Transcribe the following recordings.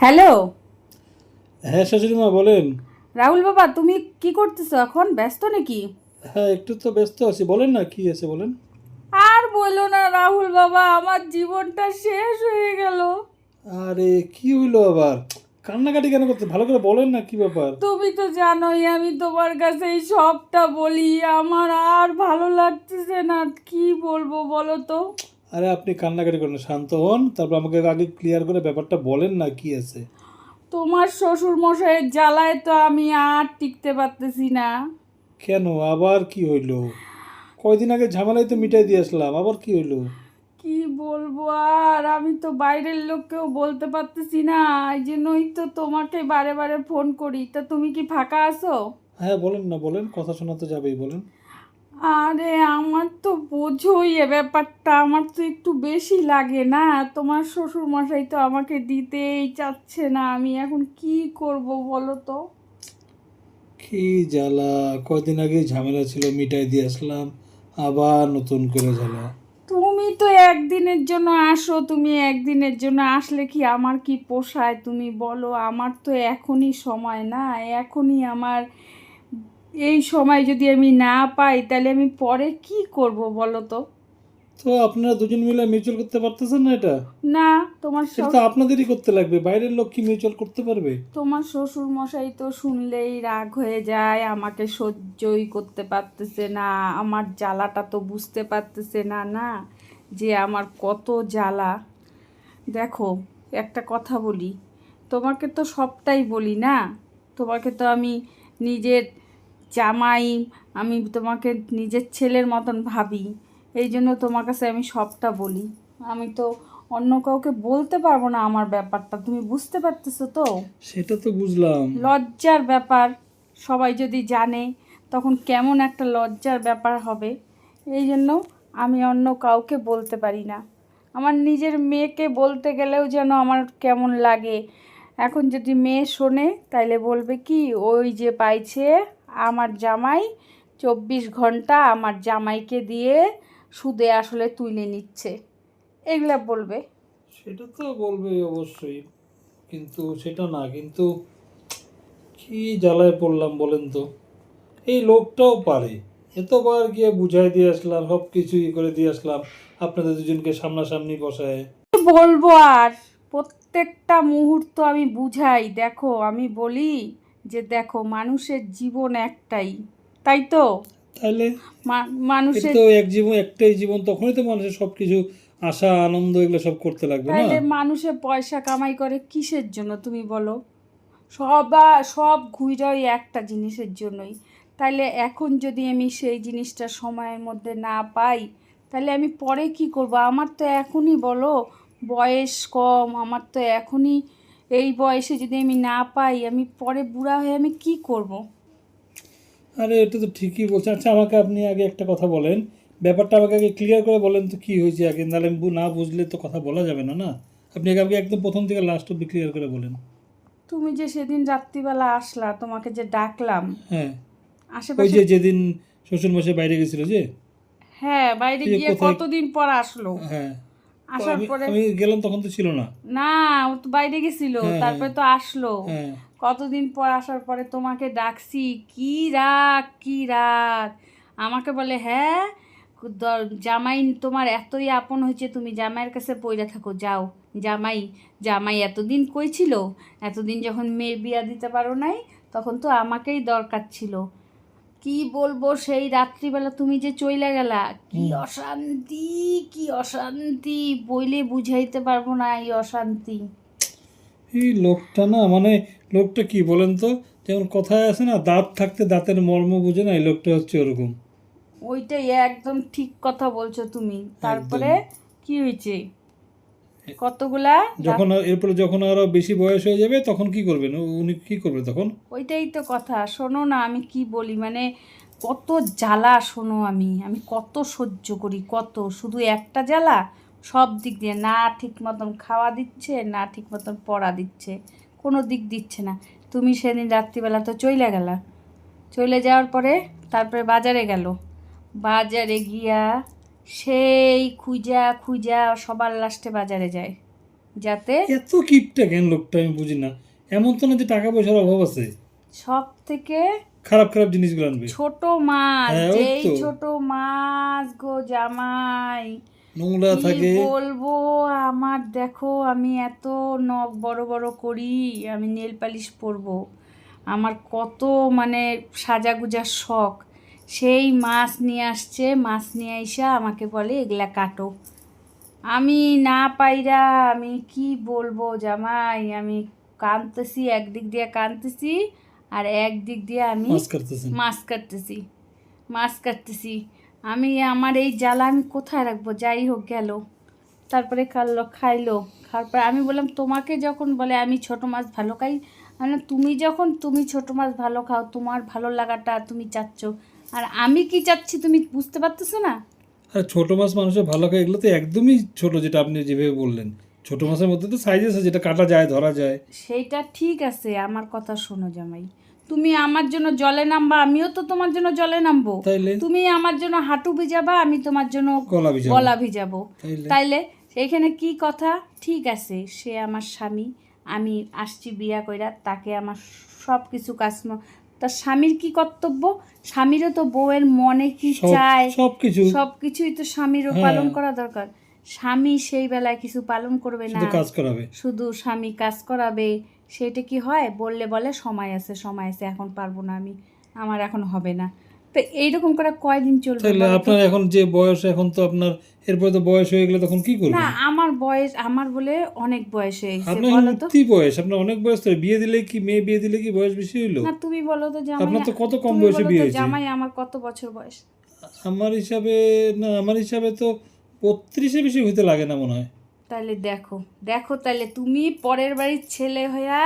Hello? হ্যাঁ শাশুড়িমা বলেন। রাহুল বাবা তুমি কি করতেছো এখন? ব্যস্ত নাকি? হ্যাঁ একটু তো ব্যস্ত আছি। বলেন না কি আছে বলেন। আর বলো না রাহুল বাবা আমার জীবনটা শেষ হয়ে গেল। আরে কি হইল আবার? কান্নাকাটি কেন করতে ভালো করে বলেন না কি ব্যাপার? তুমি তো জানোই আমি তোমার কাছে এই সবটা বলি। আমার আর ভালো লাগতেছে না কি বলব বলো তো? আরে আপনি কান্নাকাটি করেন শান্ত হন। তারপর আমাকে আগে ক্লিয়ার করে ব্যাপারটা বলেন না কি আছে। তোমার শ্বশুর মশাইয়ের জ্বালায় তো আমি আর টিকতে পারতেছি না। কেন? আবার কি হইল? কয়দিন আগে ঝামেলায় তো মিটাই দিয়ে আসলাম আবার কি হইল? কি বলব আর? আমি তো বাইরের লোককেও বলতে পারতেছি না এই জন্যই তো তোমাকে বারে বারে ফোন করি। তা তুমি কি ফাঁকা আছো? হ্যাঁ বলেন না বলেন। কথা শোনা তো যাবেই বলেন। আরে আমার তো বোঝোই এ ব্যাপারটা। আমার তো একটু বেশি লাগে না। তোমার শ্বশুর মশাই তো আমাকে দিতেই চাচ্ছে না। আমি এখন কি করব বলো তো? কি জ্বালা। কয়দিন আগে ঝামেলা ছিল মিটাই দিয়ে আসলাম। আবার নতুন করে জ্বালা। তুমি তো একদিনের জন্য আসো। তুমি একদিনের জন্য আসলে কি আমার কি পোষায়? তুমি বলো আমার তো এখনই সময় না। এখনই আমার এই সময় যদি আমি না পাই তাহলে আমি পরে কি করব বলো তো? তো আপনারা দুজন মিলে মিউচুয়াল করতে পারতেছেন না এটা? না তোমার সেটা শ্বশুর- তো আপনাদেরই করতে লাগবে বাইরের লোক কি মিউচুয়াল করতে পারবে? তোমার শ্বশুর মশাই তো শুনলেই রাগ হয়ে যায় আমাকে সহ্যই করতে পারতেছে না আমার জ্বালাটা তো বুঝতে পারতেছে না না যে আমার কত জ্বালা। দেখো একটা কথা বলি তোমাকে তো সবটাই বলি না তোমাকে তো আমি নিজের জামাই আমি তোমাকে নিজের ছেলের মতন ভাবি। এই জন্য তোমার কাছে আমি সবটা বলি। আমি তো অন্য কাউকে বলতে পারব না আমার ব্যাপারটা। তুমি বুঝতে পারতেছো তো? সেটা তো বুঝলাম। লজ্জার ব্যাপার। সবাই যদি জানে তখন কেমন একটা লজ্জার ব্যাপার হবে। এই জন্য আমি অন্য কাউকে বলতে পারি না। আমার নিজের মেয়েকে বলতে গেলেও যেন আমার কেমন লাগে। এখন যদি মেয়ে শোনে তাইলে বলবে কি ওই যে পাইছে আমার জামাই চব্বিশ ঘণ্টা আমার জামাইকে দিয়ে সুদে আসলে তুলে নিচ্ছে। এগুলা বলবে? সেটা তো বলবে অবশ্যই কিন্তু সেটা না কিন্তু কি জ্বালায় পড়লাম বলেন তো? এই লোকটাও পারে এতবার গিয়ে বুঝাই দিয়ে আসলাম সব কিছু করে দিয়ে আসলাম আপনাদের দুজনকে সামনাসামনি বসায়। বলব আর? প্রত্যেকটা মুহূর্ত আমি বুঝাই দেখো আমি বলি যে দেখো মানুষের জীবন একটাই তাই তো? তাহলে মানুষের তো এক জীবন একটাই জীবন তখনই তো মানুষের সব কিছু আশা আনন্দ এগুলো সব করতে লাগবে না? তাইলে মানুষে পয়সা কামাই করে কিসের জন্য তুমি বলো? সবা সব ঘুরে ওই একটা জিনিসের জন্যই। তাইলে এখন যদি আমি সেই জিনিসটা সময়ের মধ্যে না পাই তাহলে আমি পরে কি করব? আমার তো এখনই বলো বয়স কম আমার তো এখনই এই বয়সে যদি আমি না পাই আমি পরে বুড়া হয়ে আমি কি করব। আরে এটা তো ঠিকই বলছেন। আচ্ছা আমাকে আপনি আগে একটা কথা বলেন। ব্যাপারটা আমাকে আগে ক্লিয়ার করে বলেন তো কি হয়েছে আগে। নাহলে না বুঝলে তো কথা বলা যাবে না না? আপনি আগে আমাকে একদম প্রথম থেকে লাস্ট অব্দি ক্লিয়ার করে বলেন। তুমি যে সেদিন রাত্রিবেলা আসলা তোমাকে যে ডাকলাম হ্যাঁ। ওই যে যেদিন শ্বশুর মশাই বাইরে গেছিল যে? হ্যাঁ বাইরে গিয়ে কতদিন পর আসলো? হ্যাঁ। আসার পরে আমি গেলাম তখন তো ছিল না। না ও তো বাইরে গেছিল হ্যাঁ, তারপরে তো আসলো। হ্যাঁ। কতদিন পর আসার পরে তোমাকে ডাকছি কি রাগ কি রাগ? আমাকে বলে হ্যাঁ জামাই তোমার এতই আপন হয়েছে তুমি জামাইয়ের কাছে পইরা থাকো যাও। জামাই জামাই এতদিন কই ছিল? এতদিন যখন মেয়ের বিয়া দিতে পারো নাই তখন তো আমাকেই দরকার ছিল। কি বলব সেই রাত্রিবেলা তুমি যে চইলা গেলা? কি অশান্তি কি অশান্তি বইলে বুঝাইতে পারব না এই অশান্তি। এই লোকটা না মানে লোকটা কি বলেন তো? যেমন কথায় আছে না দাঁত থাকতে দাঁতের মর্ম বুঝে না এই লোকটা হচ্ছে ওরকম। ওইটাই একদম ঠিক কথা বলছো তুমি। তারপরে কি হয়েছে? কতগুলা? যখন এরপরে যখন আরও বেশি বয়স হয়ে যাবে তখন কি করবেন? উনি কি করবে তখন? ওইটাই তো কথা। শোনো না আমি কি বলি? মানে কত জ্বালা শোনো আমি। আমি কত সহ্য করি কত। শুধু একটা জ্বালা সব দিক দিয়ে। না ঠিক মতন খাওয়া দিচ্ছে না ঠিক মতন পড়া দিচ্ছে। কোনো দিক দিচ্ছে না। তুমি সেদিন রাত্রিবেলা তো চইলে গেলা। চলে যাওয়ার পরে তারপরে বাজারে গেল। বাজারে গিয়া সেই খুঁজা খুঁজা সবার লাস্টে বাজারে যায়। যাতে এত কিপটা কেন লোকটা আমি বুঝি না? এমন তো না যে টাকা পয়সার অভাব আছে। সব থেকে খারাপ খারাপ জিনিসগুলো আনবে। ছোট মাছ হ্যাঁ, যেই। ছোট মাছ গো জামাই নোংরা থাকে। বলব? আমার দেখো আমি এত নখ বড় বড় করি আমি নেল পালিশ পরবো। আমার কত মানে সাজাগুজার শখ। সেই মাছ নিয়ে আসছে মাছ নিয়ে আইসা আমাকে বলে এগুলা কাটো। আমি না পাইরা আমি কি বলব জামাই? আমি কাঁদতেছি একদিক দিয়ে কাঁদতেছি আর একদিক দিয়ে আমি মাছ কাটতেছি। মাছ কাটতেছি আমি আমার এই জ্বালা আমি কোথায় রাখব? যাই হোক গেল। তারপরে খাইলো খাইলো। খাওয়ার পরে আমি বললাম তোমাকে যখন বলে আমি ছোট মাছ ভালো খাই বললাম, তুমি যখন তুমি ছোট মাছ ভালো খাও তোমার ভালো লাগাটা তুমি চাচ্ছ। আর আমি কি চাচ্ছি তুমি বুঝতে পারতেছো না? আর ছোট মাছ মানুষের ভালো খায় এগুলো তো একদমই ছোট যেটা আপনি যেভাবে বললেন। ছোট মাছের মধ্যে তো সাইজ আছে যেটা কাটা যায় ধরা যায়। সেইটা ঠিক আছে আমার কথা শোনো জামাই। তুমি আমার জন্য জলে নামবা আমিও তো তোমার জন্য জলে নামবো। তাইলে? তুমি আমার জন্য হাঁটু ভিজাবা আমি তোমার জন্য গলা ভিজা গলা ভিজাবো। তাইলে? এখানে কি কথা? ঠিক আছে সে আমার স্বামী আমি আসছি বিয়া কইরা তাকে আমার সব কিছু কাজ তার স্বামীর কি কর্তব্য? স্বামীরও তো বউয়ের মনে কি চায়? সবকিছু। সবকিছুই তো স্বামীরও হ্যাঁ। পালন করা দরকার। স্বামী সেই বেলায় কিছু পালন করবে না। শুধু কাজ করাবে। শুধু স্বামী কাজ করাবে। সেটা কি হয়? বললে বলে সময় আছে সময় আছে এখন পারব না আমি। আমার এখন হবে না। তো এইরকম করে কয়দিন চলবে তাহলে আপনার এখন যে বয়স এখন তো আপনার এরপরে তো বয়স হয়ে গেলে তখন কি না আমার বয়স আমার বলে অনেক বয়স হয়ে গেছে আপনার বলো তো। উঠতি বয়স আপনার অনেক বয়স তো বিয়ে দিলে কি মেয়ে বিয়ে দিলে কি বয়স বেশি না তুমি বলো তো জামাই আপনার তো কত কম বয়সে বিয়ে হয়েছে? জামাই আমার কত বছর বয়স? আমার হিসাবে না আমার হিসাবে তো বত্রিশে বেশি হইতে লাগে না মনে হয়। তাহলে দেখো দেখো তাহলে তুমি পরের বাড়ির ছেলে হইয়া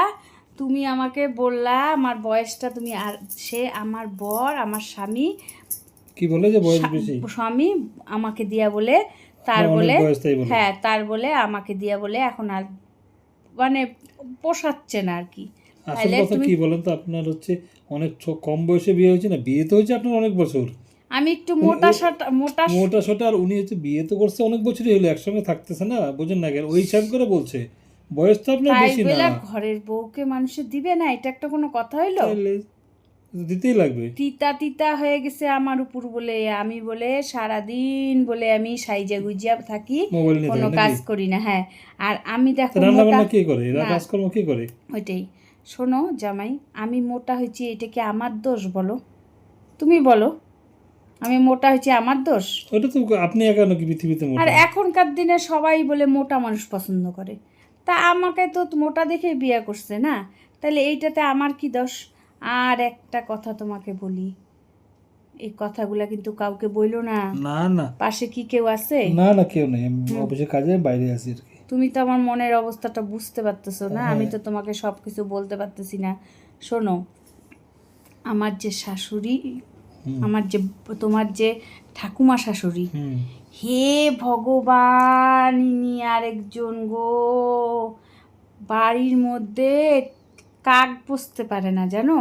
তুমি আমাকে বললা আমার বয়সটা তুমি আর সে আমার বর আমার স্বামী। কি বলে যে বয়স বেশি? স্বামী আমাকে দিয়া বলে তার বলে। হ্যাঁ তার বলে আমাকে দিয়া বলে এখন আর মানে পোষাচ্ছে না আর কি। আসল কথা কি বলেন তো আপনার হচ্ছে অনেক কম বয়সে বিয়ে হয়েছে না? বিয়ে তো হয়েছে আপনার অনেক বছর? আমি একটু মোটা সাটা মোটা মোটা সোটা আর উনি হচ্ছে বিয়ে তো করছে অনেক বছরই হলো একসঙ্গে থাকতেছে না? বুঝেন না কেন ওই হিসাব করে বলছে। বয়স তো আপনার বেশি না। ঘরের বউকে মানুষে দিবে না এটা একটা কোনো কথা হইল? দিতেই লাগবে। তিতা তিতা হয়ে গেছে আমার উপর বলে আমি বলে সারাদিন বলে আমি সাইজা গুজিয়া থাকি কোনো কাজ করি না হ্যাঁ। আর আমি দেখো রান্না বান্না কে করে। কাজকর্ম কে করে? ওইটাই। শোনো জামাই আমি মোটা হয়েছি এটা কি আমার দোষ বলো? তুমি বলো আমি মোটা হয়েছি আমার দোষ? ওটা তো আপনি একা নাকি পৃথিবীতে আর এখনকার দিনে সবাই বলে মোটা মানুষ পছন্দ করে। তা আমাকে তো মোটা দেখে বিয়ে করছে না? তাহলে এইটাতে আমার কি দোষ? আর একটা কথা তোমাকে বলি। এই কথাগুলা কিন্তু কাউকে বইলো না। না না। পাশে কি কেউ আছে? না না কেউ নেই। আমি অফিসের কাজে বাইরে আছি আর কি। তুমি তো আমার মনের অবস্থাটা বুঝতে পারতেছো না। আমি হ্যাঁ। তো তোমাকে সব কিছু বলতে পারতেছি না। শোনো আমার যে শাশুড়ি আমার যে তোমার যে ঠাকুমা শাশুড়ি হে ভগবান ইনি আরেকজন গো। বাড়ির মধ্যে কাক বসতে পারে না জানো?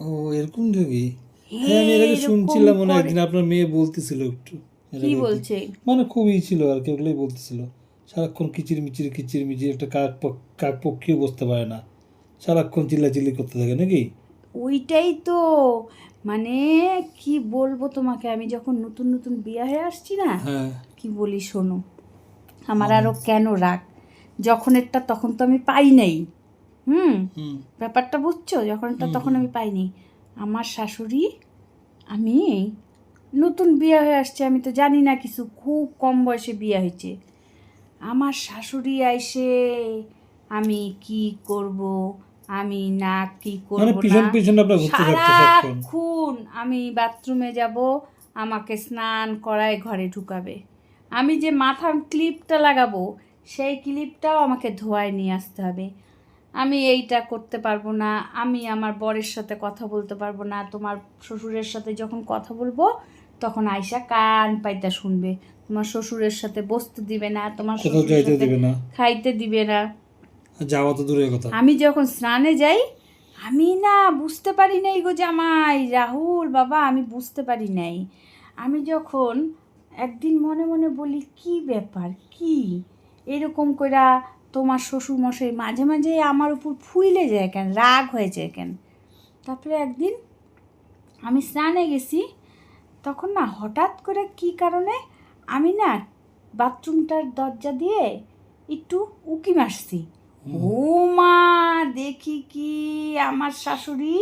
ও এরকম দেখি হ্যাঁ আমি এর আগে এরকম শুনছিলাম মনে একদিন আপনার মেয়ে বলতেছিল একটু। কি বলছে? মানে খুবই ছিল আর কি ওগুলোই বলতেছিল। সারাক্ষণ কিচির মিচির কিচির মিচির একটা কাক কাক পক্ষীও বসতে পারে না। সারাক্ষণ চিল্লাচিল্লি করতে থাকে নাকি? ওইটাই তো। মানে কি বলব তোমাকে আমি যখন নতুন নতুন বিয়ে হয়ে আসছি না হ্যাঁ। কি বলি শোনো আমার আরও কেন রাগ? যখন একটা তখন তো আমি পাই নাই। হুম? হুম। ব্যাপারটা বুঝছ? যখন একটা তখন আমি পাইনি আমার শাশুড়ি আমি নতুন বিয়ে হয়ে আসছে আমি তো জানি না কিছু খুব কম বয়সে বিয়ে হয়েছে। আমার শাশুড়ি আইসে আমি কি করব? আমি না কি মানে করব না ঘুরতে থাকতে সারাক্ষণ আমি বাথরুমে যাব আমাকে স্নান করায় ঘরে ঢুকাবে। আমি যে মাথার ক্লিপটা লাগাবো সেই ক্লিপটাও আমাকে ধোয়ায় নিয়ে আসতে হবে। আমি এইটা করতে পারব না আমি আমার বরের সাথে কথা বলতে পারব না তোমার শ্বশুরের সাথে যখন কথা বলব তখন আয়সা কান পাইতা শুনবে। তোমার শ্বশুরের সাথে বসতে দিবে না তোমার খাইতে দিবে না। যাওয়া তো দূরের কথা। আমি যখন স্নানে যাই, আমি না বুঝতে পারি নাই গো জামাই, রাহুল বাবা, আমি বুঝতে পারি নাই। আমি যখন একদিন মনে মনে বলি, কি ব্যাপার, কি? এরকম কইরা তোমার শ্বশুর মশাই মাঝে মাঝে আমার উপর ফুইলে যায় কেন, রাগ হয়ে যায় কেন? তারপরে একদিন আমি স্নানে গেছি, তখন না হঠাৎ করে কি কারণে আমি না বাথরুমটার দরজা দিয়ে একটু উকি মারছি ও মা দেখি কি আমার শাশুড়ি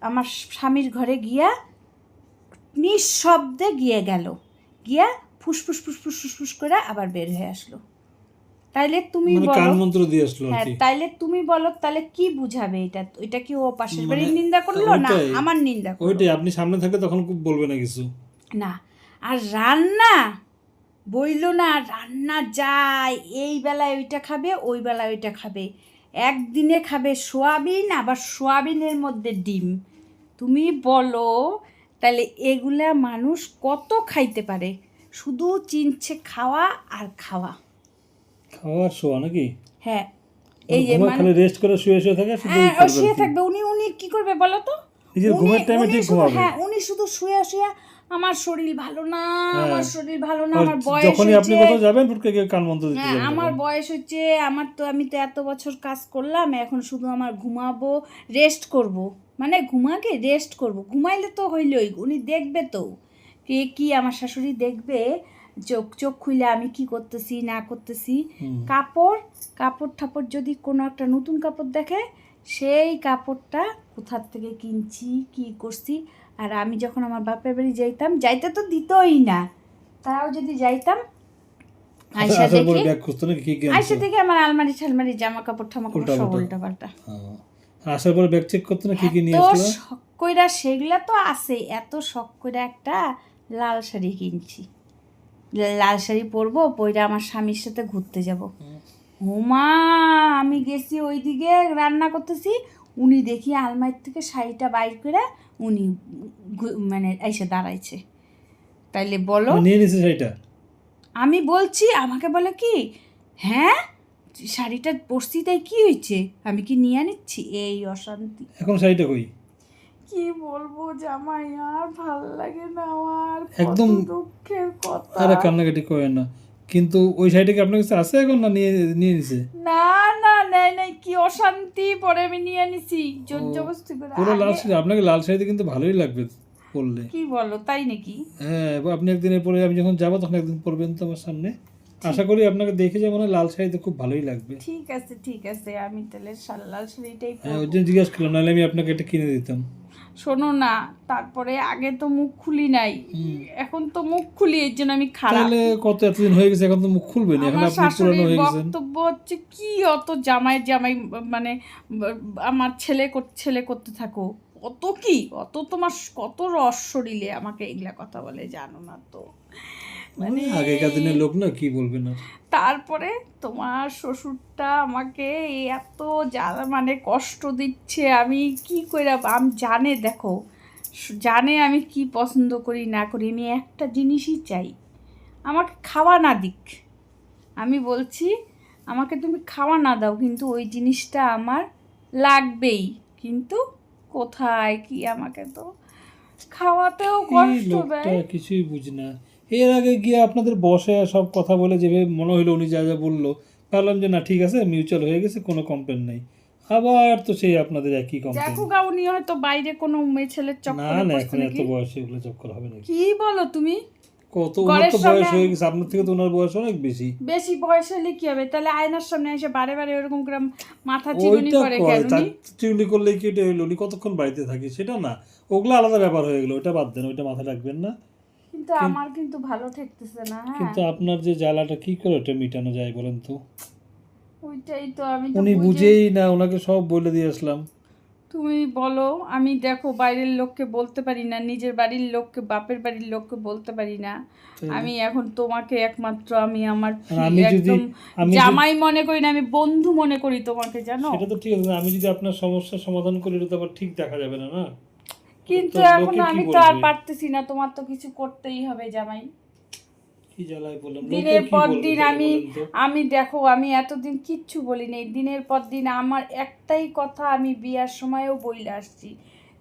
আমার স্বামীর ঘরে গিয়া নিঃশব্দে গিয়ে গেল। গিয়া ফুসফুস ফুসফুস ফুসফুস করে আবার বের হয়ে আসলো। তাইলে তুমি মানে বলো দিয়ে আসলো হ্যাঁ তাইলে তুমি বলো তাহলে কি বুঝাবে এটা? এটা কি ও পাশের মানে বাড়ির নিন্দা করল না আমার নিন্দা করল? ওইটাই আপনি সামনে থাকলে তখন খুব বলবে না কিছু। না আর রান্না বইল না রান্না যায়। এই বেলায় ওইটা খাবে ওই বেলায় ওইটা খাবে। একদিনে খাবে সোয়াবিন আবার সোয়াবিনের মধ্যে ডিম। তুমি বলো তাহলে এগুলা মানুষ কত খাইতে পারে? শুধু চিনছে খাওয়া আর খাওয়া। খাওয়ার শোয়া নাকি? হ্যাঁ। এই যে মানে খালি রেস্ট করে শুয়ে শুয়ে থাকে হ্যাঁ, ও শুয়ে থাকবে। উনি উনি কি করবে বলো তো? নিজের ঘুমের টাইমে ঠিক ঘুমাবে। হ্যাঁ উনি শুধু শুয়ে শুয়ে আমার শরীর ভালো না হ্যাঁ। আমার শরীর ভালো না আমার বয়স যখনই আপনি কোথাও যাবেন ফুটকে গিয়ে কান মন্ত্র দিতে হ্যাঁ আমার বয়স হচ্ছে আমার তো আমি তো এত বছর কাজ করলাম এখন শুধু আমার ঘুমাবো রেস্ট করব। মানে ঘুমাকে রেস্ট করব। ঘুমাইলে তো হইলই উনি দেখবে তো। কে কি আমার শাশুড়ি দেখবে? চোখ চোখ খুলে আমি কি করতেছি না করতেছি? কাপড় কাপড় ঠাপড় যদি কোনো একটা নতুন কাপড় দেখে সেই কাপড়টা কোথার থেকে কিনছি কি করছি আর আমি যখন আমার বাপের বাড়ি যাইতাম যাইতে তো দিতই না। তাও যদি যাইতাম দেখি কি আইসা আনছো? দেখি আমার আলমারি ঠালমারি জামা কাপড় ঠামা কাপড় সব উল্টা পাল্টা হ্যাঁ। আসার পরে ব্যাগ চেক করতো না কি কি নিয়ে আসলো? শখ কইরা সেগুলা তো আছে। এত শখ কইরা একটা লাল শাড়ি কিনছি। লাল শাড়ি পরবো পইরা আমার স্বামীর সাথে ঘুরতে যাব। হুমা আমি গেছি ওইদিকে রান্না করতেছি। উনি দেখি আলমারি থেকে শাড়িটা বাইর করে উনি মানে এসে দাঁড়াইছে। তাইলে বলো। মানে নিয়ে নিছে সেটা আমি বলছি আমাকে বলে কি হ্যাঁ শাড়িটা পরছি তাই কি হয়েছে? আমি কি নিয়ে নিচ্ছি এই অশান্তি। এখন শাড়িটা কই? কি বলব জামাই আর ভালো লাগে না আমার। একদম- দুঃখের কথা। আর কান্নাকাটি করে না। কিন্তু ওই শাড়িটা কি আপনার কাছে আছে এখন না নিয়ে নিয়ে নিছে? না না নাই নাই কি অশান্তি পরে আমি নিয়ে নিছি জোর জবরদস্তি করে। পুরো লাল শাড়ি আপনাকে লাল শাড়িতে কিন্তু ভালোই লাগবে পরলে। কি বলো তাই নাকি? হ্যাঁ আপনি একদিন পরে আমি যখন যাব তখন একদিন পরবেন তো আমার সামনে। আশা করি আপনাকে দেখে যে মনে লাল শাড়িতে খুব ভালোই লাগবে। ঠিক আছে ঠিক আছে আমি তাহলে লাল শাড়িটাই হ্যাঁ ওই। জন্য জিজ্ঞাসা করলাম নাহলে আমি আপনাকে এটা কিনে দিতাম। শোনো না তারপরে আগে তো মুখ খুলি নাই। এখন তো মুখ খুলি এর জন্য আমি খারাপ। তাহলে কত এতদিন হয়ে গেছে এখন তো মুখ খুলবে না এখন আপনি পুরনো হয়ে গেছেন। বক্তব্য হচ্ছে কি অত জামাই জামাই মানে আমার ছেলে ছেলে করতে থাকো। অত কি? অত তোমার কত রস শরীরে আমাকে এগুলা কথা বলে জানো না তো। মানে আগেকার দিনের লোক না কি বলবেন আর তারপরে তোমার শ্বশুরটা আমাকে এত জ্বালা মানে কষ্ট দিচ্ছে আমি কি করে আমি জানে দেখো জানে আমি কি পছন্দ করি না করি আমি একটা জিনিসই চাই। আমাকে খাওয়া না দিক। আমি বলছি আমাকে তুমি খাওয়া না দাও কিন্তু ওই জিনিসটা আমার লাগবেই। কিন্তু কোথায় কি আমাকে তো খাওয়াতেও কষ্ট দেয়। কিছুই বুঝি না। এর আগে গিয়ে আপনাদের বসে সব কথা বলে যেভাবে মনে হলো উনি যা যা বলল ভাবলাম যে না ঠিক আছে মিউচুয়াল হয়ে গেছে কোনো কমপ্লেন নাই। আবার তো সেই আপনাদের একই কমপ্লেন উনি হয়তো বাইরে কোনো মেয়ে ছেলের না না এখন এত বয়সে এগুলো চক্কর হবে নাকি? কি বলো তুমি? কত ওনার ঘরের তো বয়স হয়ে গেছে আপনার থেকে তো ওনার বয়স অনেক বেশি। বেশি বয়স হলে কি হবে? তাহলে আয়নার সামনে এসে বারে বারে ওরকম করে মাথা চিরুনি করে কেন? চিউনি করলেই কি এটা হইল? উনি কতক্ষণ বাড়িতে থাকি? সেটা না। ওগুলো আলাদা ব্যাপার হয়ে গেলো ওটা বাদ দেন ওইটা মাথা রাখবেন না। কিন্তু আমার কিন্তু ভালো ঠেকতেছে না হ্যাঁ। কিন্তু আপনার যে জ্বালাটা কি করে ওটা মিটানো যায় বলেন তো? ওইটাই তো আমি উনি বুঝেই না ওনাকে সব বলে দিয়ে আসলাম। তুমি বলো আমি দেখো বাইরের লোককে বলতে পারি না নিজের বাড়ির লোককে বাপের বাড়ির লোককে বলতে পারি না। আমি এখন তোমাকে একমাত্র আমি আমার আমি যদি একদম আমি জামাই মনে করি না আমি বন্ধু মনে করি তোমাকে জানো? সেটা তো ঠিক আছে আমি যদি আপনার সমস্যার সমাধান করি তো আবার ঠিক দেখা যাবে না না? কিন্তু এখন আমি তো আর পারতেছি না তোমার তো কিছু করতেই হবে জামাই। কি জ্বালায় বললাম? দিনের পর দিন আমি আমি দেখো আমি এতদিন কিচ্ছু বলি নাই দিনের পর দিন আমার একটাই কথা আমি বিয়ার সময়ও বইলে আসছি।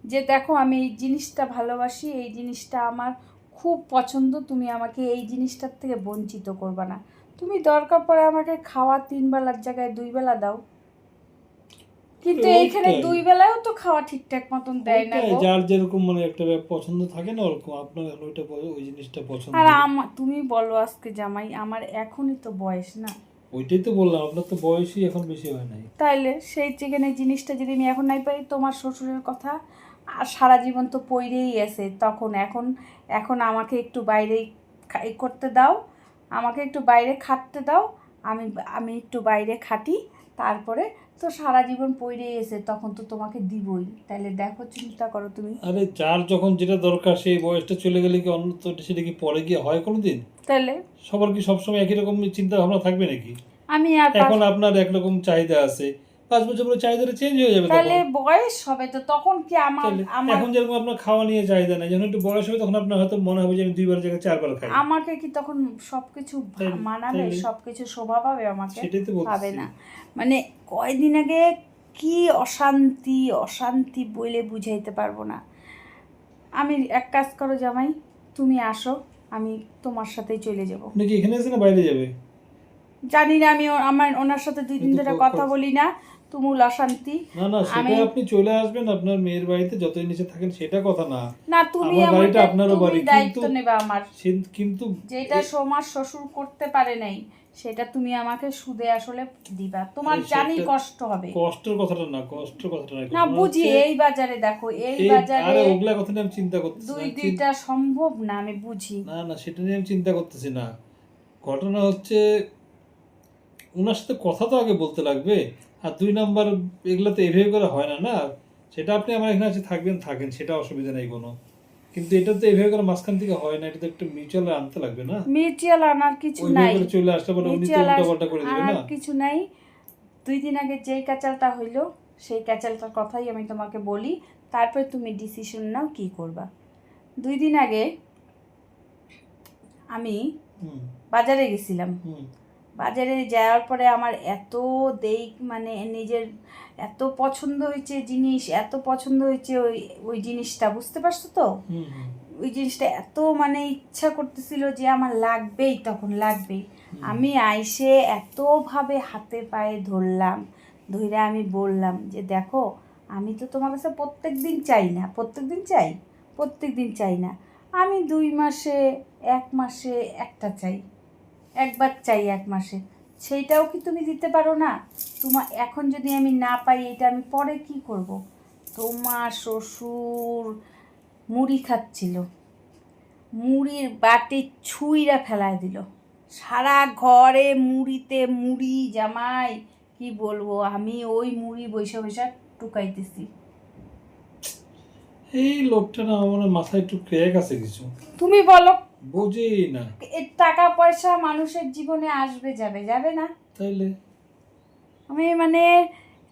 যে দেখো আমি এই জিনিসটা ভালোবাসি এই জিনিসটা আমার খুব পছন্দ তুমি আমাকে এই জিনিসটার থেকে বঞ্চিত করবা না। তুমি দরকার পড়ে আমাকে খাওয়া তিন বেলার জায়গায় দুই বেলা দাও। কিন্তু এইখানে দুই বেলাও তো খাওয়া ঠিকঠাক মতন দেয় না গো। যার যেরকম মানে একটা পছন্দ থাকে না ওরকম আপনার ওইটা ওই জিনিসটা পছন্দ। আর আমার তুমি বলো আজকে জামাই আমার এখনই তো বয়স না। ওইটাই তো বললাম আপনার তো বয়সই এখন বেশি হয় নাই। তাইলে সেই চিকেন জিনিসটা যদি আমি এখন নাই পাই তোমার শ্বশুরের কথা আর সারা জীবন তো পইরেই আছে তখন এখন এখন আমাকে একটু বাইরে করতে দাও আমাকে একটু বাইরে খাটতে দাও আমি আমি একটু বাইরে খাটি তারপরে তো সারা জীবন পড়ে এসে তখন তো তোমাকে দিবই। তাহলে দেখো চিন্তা করো তুমি। আরে যার যখন যেটা দরকার সেই বয়সটা চলে গেলে কি অন্য তো সেটা কি পরে গিয়ে হয় কোনোদিন? তাহলে সবার কি সবসময় একই রকম চিন্তা ভাবনা থাকবে নাকি? আমি আর এখন আপনার একরকম চাহিদা আছে পাঁচ বছর পরে চাহিদাটা চেঞ্জ হয়ে যাবে তাহলে বয়স হবে তো তখন কি আমার আমার এখন যেরকম আপনার খাওয়া নিয়ে চাহিদা নাই যখন একটু বয়স হবে তখন আপনার হয়তো মনে হবে যে আমি দুইবার জায়গায় চারবার খাই। আমাকে কি তখন সবকিছু মানাবে? সবকিছু শোভা পাবে আমাকে? সেটাই তো পাবে না। মানে কয়দিন আগে কি অশান্তি অশান্তি বলে বুঝাইতে পারব না। আমি এক কাজ করো জামাই তুমি আসো আমি তোমার সাথেই চলে যাব। আপনি কি এখানে আছে না বাইরে যাবে? জানি না আমি আমার ওনার সাথে দুই দিন ধরে কথা বলি না। তুমুল অশান্তি। না না সেটা আপনি চলে আসবেন আপনার মেয়ের বাড়িতে যতদিন নিচে থাকেন সেটা কথা না। না তুমি আমার বাড়িটা আপনারও বাড়ি, দায়িত্ব নেবে আমার। কিন্তু যেটা সোমার শ্বশুর করতে পারে নাই সেটা তুমি আমাকে সুদে আসলে দিবা। তোমার জানি কষ্ট হবে। কষ্টের কথাটা না কষ্টের কথাটা না বুঝি এই বাজারে দেখো এই এই- বাজারে আরে ওগুলা কথা নিয়ে আমি চিন্তা করতেছি দুই দুইটা সম্ভব না আমি বুঝি। না না সেটা নিয়ে আমি চিন্তা করতেছি না। ঘটনা হচ্ছে ওনার সাথে কথা তো আগে বলতে লাগবে। আর দুই নাম্বার এগুলো তো এভাবে করে হয় না না? সেটা আপনি আমার এখানে আছে থাকবেন থাকেন সেটা অসুবিধা নেই কোনো। কিন্তু এটা তো এভাবে করে মাঝখান থেকে হয় না এটা তো একটু মিউচুয়াল আনতে লাগবে না? মিউচুয়াল আনার কিছু নাই। করে চলে আসলে পরে উনি তো উল্টা পাল্টা করে দেবে না? কিছু নাই। দুই দিন আগে যেই ক্যাচালটা হইল সেই ক্যাচালটার কথাই আমি তোমাকে বলি। তারপর তুমি ডিসিশন নাও কি করবা। দুই দিন আগে আমি বাজারে গেছিলাম। হুম। বাজারে যাওয়ার পরে আমার এত দেই মানে নিজের এত পছন্দ হয়েছে জিনিস এত পছন্দ হয়েছে ওই ওই জিনিসটা বুঝতে পারছ তো? ওই জিনিসটা এত মানে ইচ্ছা করতেছিল যে আমার লাগবেই তখন লাগবেই। আমি আইসে এতভাবে হাতে পায়ে ধরলাম ধরে আমি বললাম যে দেখো আমি তো তোমার কাছে প্রত্যেক দিন চাই না। প্রত্যেক দিন চাই? প্রত্যেক দিন চাই না। আমি দুই মাসে এক মাসে একটা চাই। একবার চাই এক মাসে। সেইটাও কি তুমি দিতে পারো না? তোমার এখন যদি আমি না পাই এটা আমি পরে কি করব? তোমার শ্বশুর মুড়ি খাচ্ছিল। মুড়ির বাটি ছুঁইরা ফেলায় দিল। সারা ঘরে মুড়িতে মুড়ি জামাই কি বলব আমি ওই মুড়ি বৈশা বৈশা টুকাইতেছি। এই লোকটা না আমার মাথায় একটু ক্র্যাক আছে কিছু। তুমি বলো। বুঝি না। টাকা পয়সা মানুষের জীবনে আসবে যাবে যাবে না। তাইলে? আমি মানে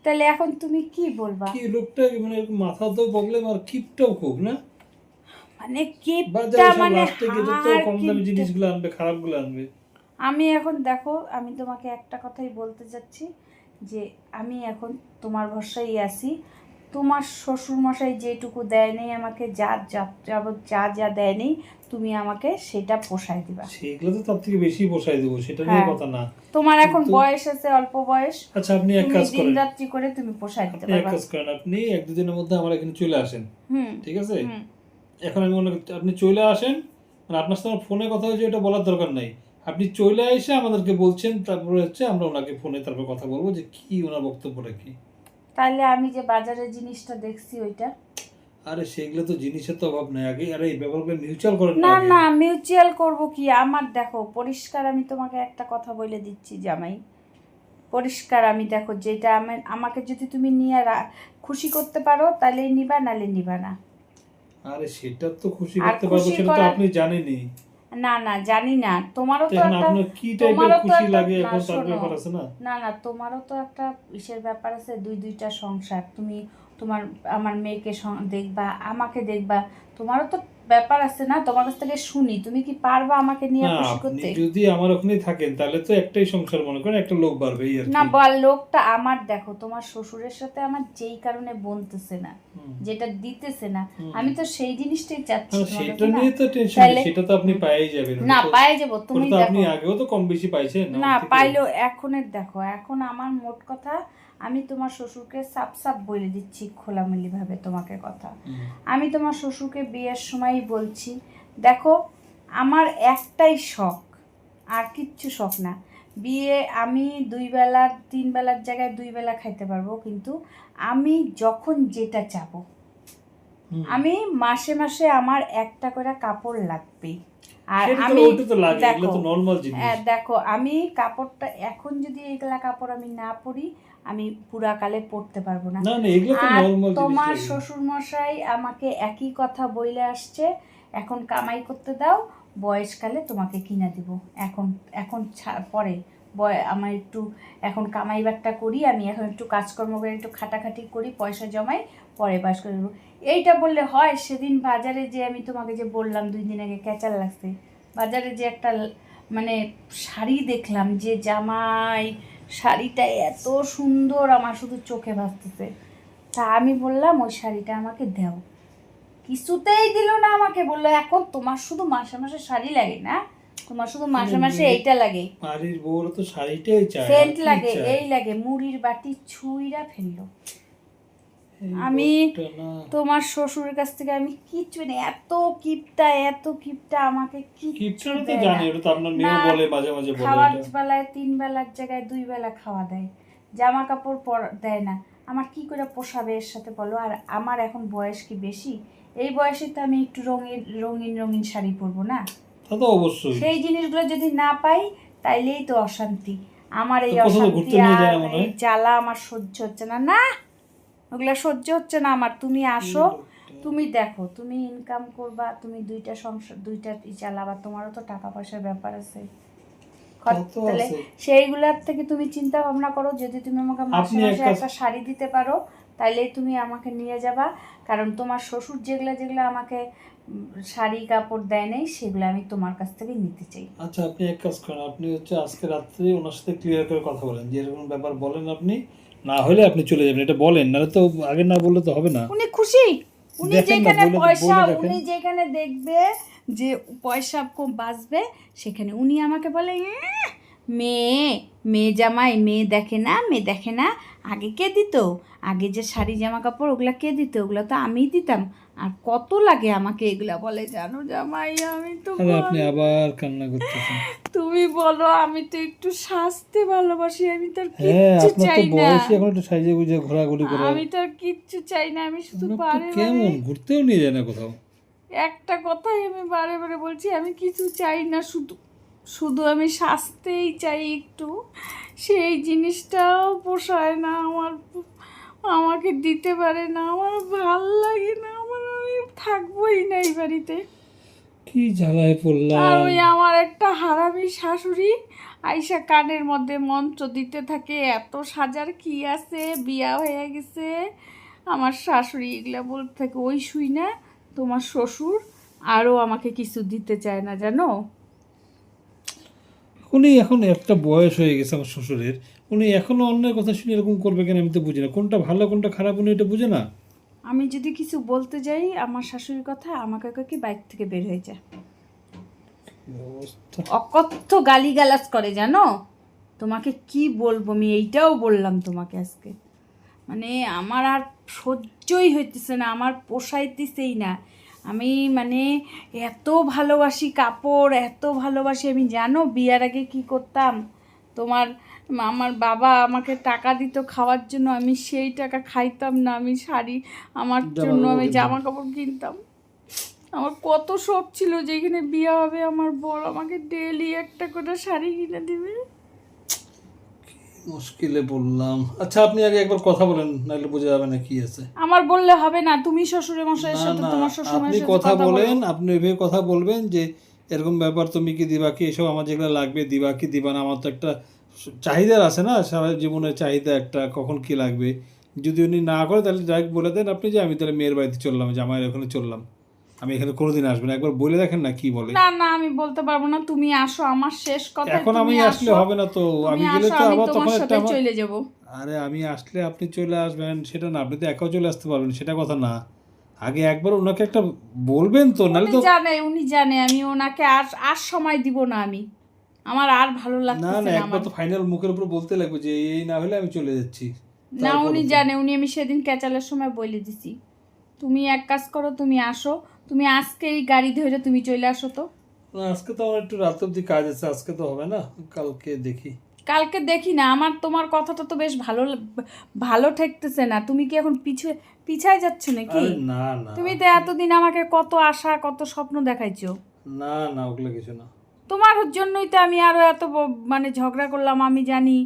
তাহলে এখন তুমি কি বলবা? কি লোকটা মানে মাথা তো প্রবলেম আর কিপটাও খুব না? মানে কিপটা মানে তো কম দামি জিনিসগুলো আনবে খারাপগুলো আনবে। আমি এখন দেখো আমি তোমাকে একটা কথাই বলতে যাচ্ছি যে আমি এখন তোমার ভরসায় আছি। তোমার শ্বশুর মশাই যেটুকু দেয় নেই আমাকে যা যা যাবত যা যা দেয় নেই তুমি আমাকে সেটা পোষায় দিবা। সেগুলো তো তার থেকে বেশি পোষাই দেবো সেটা নিয়ে হ্যাঁ। কথা না। তোমার এখন বয়স আছে অল্প বয়স। আচ্ছা আপনি এক কাজ দিন করেন। রাত্রি করে তুমি পোষায় দিতে আপনি এক কাজ করেন আপনি এক দুদিনের মধ্যে আমার এখানে চলে আসেন। হুম ঠিক আছে? এখন আমি মনে আপনি চলে আসেন মানে আপনার সাথে ফোনে কথা হয়েছে এটা বলার দরকার নাই। আপনি চলে এসে আমাদেরকে বলছেন তারপরে হচ্ছে আমরা ওনাকে ফোনে তারপর কথা বলব যে কি ওনার বক্তব্যটা কি। তাহলে আমি যে বাজারে জিনিসটা দেখছি ওইটা। আরে সেগুলো তো জিনিসের তো অভাব নাই। আগে আরে এই ব্যাপারগুলো মিউচুয়াল করেন না না মিউচুয়াল করব কি? আমার দেখো পরিষ্কার আমি তোমাকে একটা কথা বলে দিচ্ছি জামাই। পরিষ্কার আমি দেখো যেটা আমার আমাকে যদি তুমি নিয়ে খুশি করতে পারো তাহলে নিবা নালে নিবা না। আরে সেটা তো খুশি করতে পারব সেটা তো আপনি জানেনই। না না জানি না। তোমারও তো একটা কি টাইপের খুশি লাগে এখন তার ব্যাপার আছে না? না না তোমারও তো একটা ইসের ব্যাপার আছে দুই দুইটা সংসার। তুমি তোমার আমার মেয়েকে দেখবা আমাকে দেখবা। তোমারও তো ব্যাপার আছে না তোমার কাছ থেকে শুনি। তুমি কি পারবা আমাকে নিয়ে খুশি করতে? যদি আমার ওখানেই থাকেন তাহলে তো একটাই সংসার মনে করেন একটা লোক বাড়বে আর না বল লোকটা আমার দেখো তোমার শ্বশুরের সাথে আমার যেই কারণে বলতেছে না যেটা দিতেছে না আমি তো সেই জিনিসটাই চাচ্ছি হ্যাঁ, সেটা নিয়ে তো টেনশন সেটা তো আপনি পাই যাবেন। না ওটা যাব তুমি তো আপনি আগেও তো কম বেশি পাইছেন না। পাইলেও এখনের দেখো এখন আমার মোট কথা আমি তোমার শ্বশুরকে সাপ সাপ বলে দিচ্ছি খোলামেলি ভাবে তোমাকে কথা। আমি তোমার শ্বশুরকে বিয়ের সময়ই বলছি দেখো আমার একটাই শখ আর কিচ্ছু শখ না। বিয়ে আমি দুই বেলার তিন বেলার জায়গায় দুই বেলা খাইতে পারব কিন্তু আমি যখন যেটা চাবো আমি মাসে মাসে আমার একটা করে কাপড় লাগবে। আর আমি দেখো হ্যাঁ, দেখো আমি কাপড়টা এখন যদি এগুলা কাপড় আমি না পরি আমি পুরাকালে পরতে পারব না। আর তোমার। শ্বশুর মশাই আমাকে একই কথা বইলে আসছে এখন কামাই করতে দাও বয়সকালে তোমাকে কিনা দিব। এখন এখন পরে বয় আমার একটু এখন কামাই বাট্টা করি আমি এখন একটু কাজকর্ম করে একটু খাটাখাটি করি পয়সা জমাই পরে বয়স করে দেবো। এইটা বললে হয় সেদিন বাজারে যে আমি তোমাকে যে বললাম দুই দিন আগে ক্যাচাল লাগছে বাজারে যে একটা মানে শাড়ি দেখলাম যে জামাই শাড়িটা এত সুন্দর আমার শুধু চোখে ভাসতেছে। তা আমি বললাম ওই শাড়িটা আমাকে দাও। কিছুতেই দিল না আমাকে বলল এখন তোমার শুধু মাসে মাসে শাড়ি লাগে না? তোমার শুধু মাসে মাসে এইটা লাগে। বাড়ির বউরা তো শাড়িটাই চায় আর সেন্ট লাগে এই লাগে মুড়ির বাটি ছুঁইরা ফেলল। আমি- তোমার শ্বশুরের কাছ থেকে আমি কিচ্ছু নেই। এত কিপটা এত কিপটা আমাকে কিচ্ছু তো জানি। ওটা তো আপনার মেয়েও না, বলে মাঝে মাঝে বলে খাওয়ার বেলায় তিন বেলার জায়গায় দুই বেলা খাওয়া দেয়। জামা কাপড় পর দেয় না। আমার কি করে পোষাবে এর সাথে বলো? আর আমার এখন বয়স কি বেশি? এই বয়সে তো আমি একটু রঙিন রঙিন রঙিন শাড়ি পরবো না? তা তো অবশ্যই। সেই জিনিসগুলো যদি না পাই তাইলেই তো অশান্তি। আমার এই অশান্তি আর জ্বালা আমার সহ্য হচ্ছে না। না ওগুলা সহ্য হচ্ছে না আমার। তুমি আসো তুমি দেখো তুমি ইনকাম করবা তুমি দুইটা সংসার দুইটা ই চালাবা তোমারও তো টাকা পয়সার ব্যাপার আছে। তাহলে সেইগুলার থেকে তুমি চিন্তা ভাবনা করো যদি তুমি আমাকে মাসে মাসে একটা শাড়ি দিতে পারো তাইলে তুমি আমাকে নিয়ে যাবা। কারণ তোমার শ্বশুর যেগুলো যেগুলো আমাকে শাড়ি কাপড় দেয় নাই সেগুলো আমি তোমার কাছ থেকে নিতে চাই। আচ্ছা আপনি এক কাজ করেন আপনি হচ্ছে আজকে রাত্রে ওনার সাথে ক্লিয়ার করে কথা বলেন। যে এরকম ব্যাপার বলেন আপনি না হলে আপনি চলে যাবেন এটা বলেন নাহলে তো আগে না বললে তো হবে না। উনি খুশি? উনি যেখানে পয়সা উনি যেখানে দেখবে যে পয়সা কম বাঁচবে সেখানে উনি আমাকে বলে "এ্যাঁ, মেয়ে মেয়ে জামাই মেয়ে দেখে না মেয়ে দেখে না আগে কে দিত? আগে যে শাড়ি জামা কাপড় ওগুলো কে দিত? ওগুলো তো আমিই দিতাম। আর কত লাগে আমাকে এগুলা বলে জানো জামাই? আমি তো আপনি আবার কান্না করতেছেন। তুমি বলো আমি তো একটু সাজতে ভালোবাসি আমি তো হ্যাঁ কিচ্ছু চাই না। বয়সই এখন একটু সাইজে গুজে ঘোরাঘুরি করে। আমি তো আর কিচ্ছু চাই না আমি শুধু বারে কেমন? ঘুরতেও নিয়ে যায় না কোথাও। একটা কথাই আমি বারে বারে বলছি আমি কিছু চাই না শুধু। শুধু আমি সাজতেই চাই একটু সেই জিনিসটাও পোষায় না আমার আমাকে দিতে পারে না আমার ভালো লাগে না আমার আমি থাকবোই না এই বাড়িতে। কি জ্বালায় আর পড়লাম ওই আমার একটা হারামি শাশুড়ি আইসা কানের মধ্যে মন্ত্র দিতে থাকে এত সাজার কি আছে বিয়া হয়ে গেছে। আমার শাশুড়ি এগুলা বলতে থাকে ওই শুই না তোমার শ্বশুর আরও আমাকে কিছু দিতে চায় না জানো? উনি এখন একটা বয়স হয়ে গেছে আমার শ্বশুরের। উনি এখনও অন্যের কথা শুনে এরকম করবে কেন আমি তো বুঝি না। কোনটা ভালো কোনটা খারাপ উনি এটা বুঝে না? আমি যদি কিছু বলতে যাই আমার শাশুড়ির কথা আমাকে কি বাইক থেকে বের হয়ে যায়? অকথ্য গালিগালাজ করে জানো? তোমাকে কি বলব আমি এইটাও বললাম তোমাকে আজকে। মানে আমার আর সহ্যই হইতেছে না আমার পোষাইতেছেই না। আমি মানে এত ভালোবাসি কাপড় এত ভালোবাসি আমি জানো বিয়ার আগে কি করতাম? তোমার আমার বাবা আমাকে টাকা দিত খাওয়ার জন্য আমি সেই টাকা খাইতাম না আমি শাড়ি আমার জন্য আমি জামা কাপড় কিনতাম। আমার কত শখ ছিল যেখানে বিয়ে হবে আমার বর আমাকে ডেলি একটা করে শাড়ি কিনে দিবে। মুশকিলে বললাম আচ্ছা আপনি আগে একবার কথা বলেন নাহলে বোঝা যাবে না কি আছে। আমার বললে হবে না তুমি শ্বশুরের মশাইয়ের সাথে তোমার শ্বশুর আপনি কথা বলেন আপনি এভাবে কথা বলবেন যে এরকম ব্যাপার তুমি কি দিবা কি এসব আমার যেগুলো লাগবে দিবা কি দিবা না আমার তো একটা চাহিদার আছে না সারা জীবনের চাহিদা একটা কখন কি লাগবে? যদি উনি না করে তাহলে ডাইরেক্ট বলে দেন আপনি যে আমি তাহলে মেয়ের বাড়িতে চললাম জামাইয়ের ওখানে চললাম। আমি এখানে কোনোদিন আসব না। একবার বলে দেখেন না কি বলে। না না আমি বলতে পারব না। তুমি আসো আমার শেষ কথা এখন আমি আসলে হবে না তো। আমি গেলে তো আবার তখন একটা চলে যাব। আরে আমি আসলে আপনি চলে আসবেন সেটা না। আপনি তো একাও চলে আসতে পারবেন সেটা কথা না। আগে একবার ওনাকে একটা বলবেন তো উনি তো জানে উনি জানে। আমি ওনাকে আর আর সময় দিব না আমি। আমার আর ভালো না লাগতেছে না না একবার তো ফাইনাল মুখের উপর বলতে লাগবে যে এই না হলে আমি চলে যাচ্ছি। না উনি জানে উনি আমি সেদিন ক্যাচালের সময় বলে দিছি। তুমি এক কাজ করো তুমি আসো। তুমি আজকে এই গাড়ি ধরে তুমি চলে আসো তো। না, আজকে তো আমার একটু রাত অব্দি কাজ আছে আজকে তো হবে না কালকে দেখি। কালকে দেখি না আমার তোমার কথাটা তো বেশ ভালো ভালো ঠেকতেছে না। তুমি কি এখন পিছু পিছায় যাচ্ছ নাকি? না না। তুমি তো এতদিন আমাকে কত আশা কত স্বপ্ন দেখাইছো। না না ওগুলো কিছু না। তোমার জন্যই তো আমি আরও এত মানে ঝগড়া করলাম আমি জানি।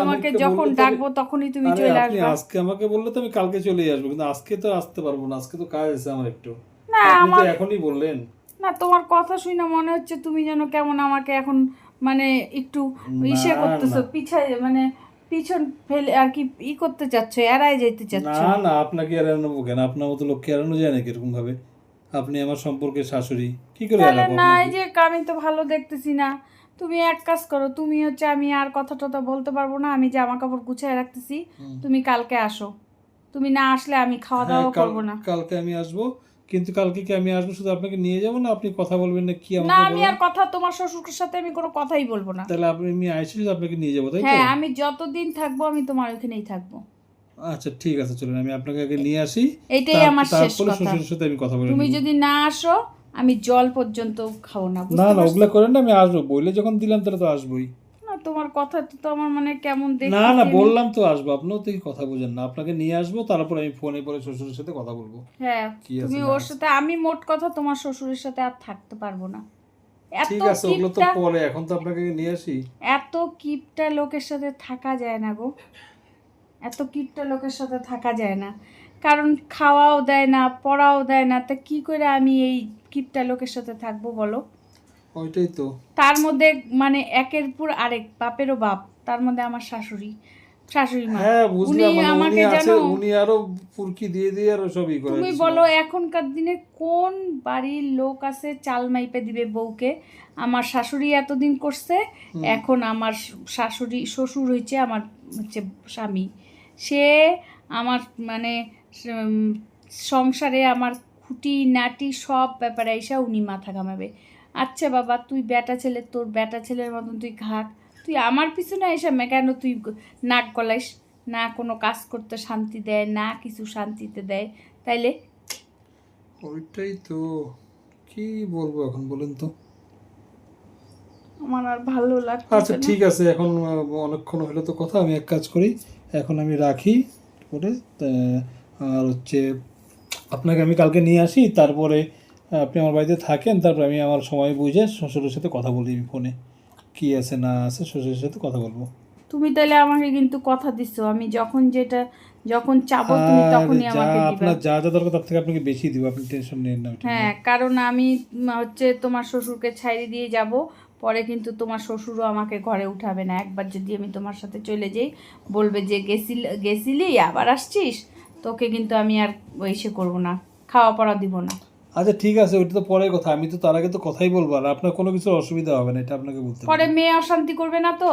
তোমাকে যখন ডাকবো তখনই তুমি চলে আসবে। আজকে আমাকে বললে তো আমি কালকে চলে আসব কিন্তু আজকে তো আসতে পারব না আজকে তো কাজ আছে আমার একটু। না আমার এখনই বললেন। না তোমার কথা শুনে মনে হচ্ছে তুমি যেন কেমন আমাকে এখন মানে একটু ইসে করতেছো পিছায় মানে পিছন ফেলে আর কি ই করতে চাচ্ছ যেতে চাচ্ছ। না না আপনাকে এড়ানো কেন? আপনার মতো লোককে এড়ানো যায় নাকি এরকম ভাবে আপনি আমার সম্পর্কে শাশুড়ি কি করে এড়াবো না এই যে আমি তো ভালো দেখতেছি না। তুমি এক কাজ করো তুমি হচ্ছে আমি আর কথা টথা বলতে পারব না আমি জামা কাপড় গুছিয়ে রাখতেছি তুমি কালকে আসো। তুমি না আসলে আমি খাওয়া হ্যাঁ, দাওয়া করব না। কালকে আমি আসব কিন্তু কালকে কি আমি আসব? শুধু আপনাকে নিয়ে যাব না? আপনি কথা বলবেন না কি না আমি আর কথা তোমার শ্বশুরের সাথে আমি কোনো কথাই বলব না। তাহলে আপনি আমি আইসি শুধু আপনাকে নিয়ে যাব তাই তো? হ্যাঁ আমি যতদিন থাকব আমি তোমার ওখানেই থাকব। আচ্ছা ঠিক আছে চলুন আমি আপনাকে আগে নিয়ে আসি। এইটাই তার- আমার শেষ কথা। শ্বশুরের সাথে আমি কথা বলব তুমি যদি না আসো আমি জল পর্যন্ত খাব না না না? ওগুলা করেন না আমি আসব। বইলে যখন দিলাম তাহলে তো আসবোই। তোমার কথা তো আমার মানে কেমন না না বললাম তো আসব আপনিও তো কথা বোঝেন না। আপনাকে নিয়ে আসব তারপর আমি ফোনে পরে শ্বশুরের সাথে কথা বলব। হ্যাঁ তুমি ওর সাথে আমি মোট কথা তোমার শ্বশুরের সাথে আর থাকতে পারব না। এত ঠিক আছে ওগুলো তো পরে এখন তো আপনাকে নিয়ে আসি। এত কিপটা লোকের সাথে থাকা যায় না গো। এত কিপটা লোকের সাথে থাকা যায় না। কারণ খাওয়াও দেয় না পড়াও দেয় না তা কি করে আমি এই কিপটা লোকের সাথে থাকব বলো? ওইটাই তো। তার মধ্যে মানে একের পর আরেক বাপেরও বাপ তার মধ্যে আমার শাশুড়ি শাশুড়ি মা। হ্যাঁ বুঝলাম মানে উনি আমাকে জানো উনি আরও ফুরকি দিয়ে দিয়ে আরও সবই করে তুমি। বলো এখনকার দিনে কোন বাড়ির লোক আছে চাল মাইপে দিবে বউকে? আমার শাশুড়ি এতদিন করছে এখন আমার শাশুড়ি শ্বশুর হয়েছে আমার হচ্ছে স্বামী। সে আমার মানে সংসারে আমার খুঁটি নাটি সব ব্যাপারে এসে উনি মাথা ঘামাবে। আচ্ছা বাবা তুই বেটা ছেলে তোর বেটা ছেলের মতন তুই ঘাক তুই আমার পিছনে এসে মে- কেন তুই নাক গলাইস? না কোনো কাজ করতে শান্তি দেয় না কিছু শান্তিতে দেয়। তাইলে? ওইটাই তো। কি বলব এখন বলেন তো? আমার আর ভালো আচ্ছা লাগছে না। ঠিক আছে এখন অনেকক্ষণ হলো তো কথা আমি এক কাজ করি। এখন আমি রাখি করে আর হচ্ছে আপনাকে আমি কালকে নিয়ে আসি তারপরে আপনি আমার বাড়িতে থাকেন তারপর আমি আমার সময় বুঝে শ্বশুরের সাথে কথা বলি ফোনে। কি আছে না আছে শ্বশুরের সাথে কথা বলব। তুমি তাহলে আমাকে কিন্তু কথা দিছো আমি যখন যেটা যখন চাবো তুমি তখনই আমাকে দিবা। আপনার যা যা দরকার তার থেকে আপনাকে বেশি দিব আপনি টেনশন নেন না হ্যাঁ কারণ আমি হচ্ছে তোমার শ্বশুরকে ছাইড়ে দিয়ে যাব পরে কিন্তু তোমার শ্বশুরও আমাকে ঘরে উঠাবে না। একবার যদি আমি তোমার সাথে চলে যাই বলবে যে গেছিল গেছিলি আবার আসছিস? তোকে কিন্তু আমি আর ইসে করব না খাওয়া পড়া দিব না। আচ্ছা ঠিক আছে ওইটা তো পরে কথা। আমি তো তার আগে তো কথাই বলব আর আপনার কোনো কিছু অসুবিধা হবে না এটা আপনাকে বলতে। পরে মেয়ে অশান্তি করবে না তো?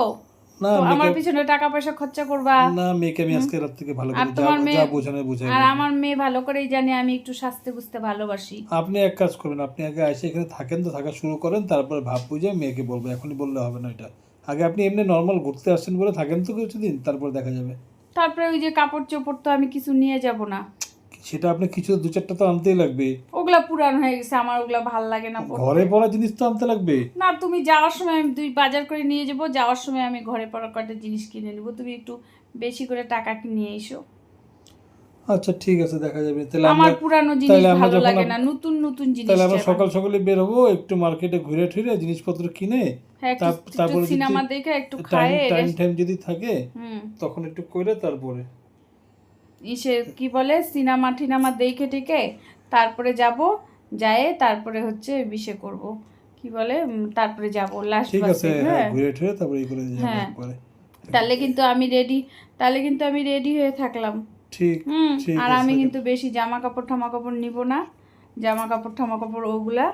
না আমার পিছনে টাকা পয়সা খরচা করবা। না মেয়েকে আমি আজকে রাত থেকে ভালো করে যা যা বোঝানো বুঝাই আর আমার মেয়ে ভালো করেই জানে আমি একটু শাস্তে বুঝতে ভালোবাসি। আপনি এক কাজ করবেন আপনি আগে এসে এখানে থাকেন তো থাকা শুরু করেন তারপর ভাব বুঝে মেয়েকে বলব এখনই বললে হবে না এটা। আগে আপনি এমনি নর্মাল ঘুরতে আসছেন বলে থাকেন তো কিছুদিন তারপর দেখা যাবে। তারপরে ওই যে কাপড় চোপড় তো আমি কিছু নিয়ে যাব না। সেটা আপনি কিছু দু চারটা তো আনতেই লাগবে। ওগুলা পুরান হয়ে গেছে আমার ওগুলা ভালো লাগে না পরতে। ঘরে পড়া জিনিস তো আনতে লাগবে। না তুমি যাওয়ার সময় আমি দুই বাজার করে নিয়ে যাব যাওয়ার সময় আমি ঘরে পড়া কটা জিনিস কিনে নেব। তুমি একটু বেশি করে টাকা নিয়ে এসো। আচ্ছা ঠিক আছে দেখা যাবে। তাহলে আমার পুরানো জিনিস তাহলে আমরা ভালো যখন লাগে আপ- না নতুন নতুন জিনিস তাহলে আমরা চাই সকাল। সকালে বের হব একটু মার্কেটে ঘুরে ঠুরে জিনিসপত্র কিনে হ্যাঁ একটু যদি সিনেমা দেখে একটু টাইম খায়ে টাইম টাইম যদি থাকে হুম। তখন একটু করে তারপরে। ইসে কি বলে সিনেমা টিনামা দেখে টেকে তারপরে যাব যায় তারপরে হচ্ছে বিশে করব। কি বলে তারপরে যাব লাস্ট ঠিক আছে হ্যাঁ হ্যাঁ। ঘুরে ঠুরে তারপরে এই করে যাব হ্যাঁ। তাহলে কিন্তু আমি রেডি তাহলে কিন্তু আমি রেডি হয়ে থাকলাম। ঠিক আর আমি কিন্তু বেশি জামা কাপড় ঠামা কাপড় নিব না। জামা কাপড় ঠামা কাপড় ওগুলা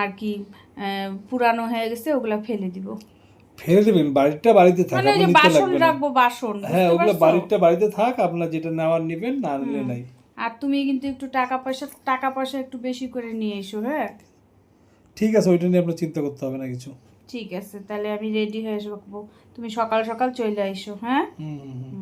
আর কি পুরানো হয়ে গেছে ওগুলা ফেলে দিব। ফেলে দেবেন বাড়িটা বাড়িতে থাক মানে বাসন রাখব বাসন হ্যাঁ ওগুলো? বাড়িটা বাড়িতে থাক আপনার যেটা নেওয়ার নেবেন না নিলে নাই। আর তুমি কিন্তু একটু টাকা পয়সা টাকা পয়সা একটু বেশি করে নিয়ে এসো হ্যাঁ? ঠিক আছে ওইটা নিয়ে আপনার চিন্তা করতে হবে না কিছু। ঠিক আছে তাহলে আমি রেডি হয়ে আসব তুমি সকাল সকাল চলে আইসো হ্যাঁ? হুম। হুম।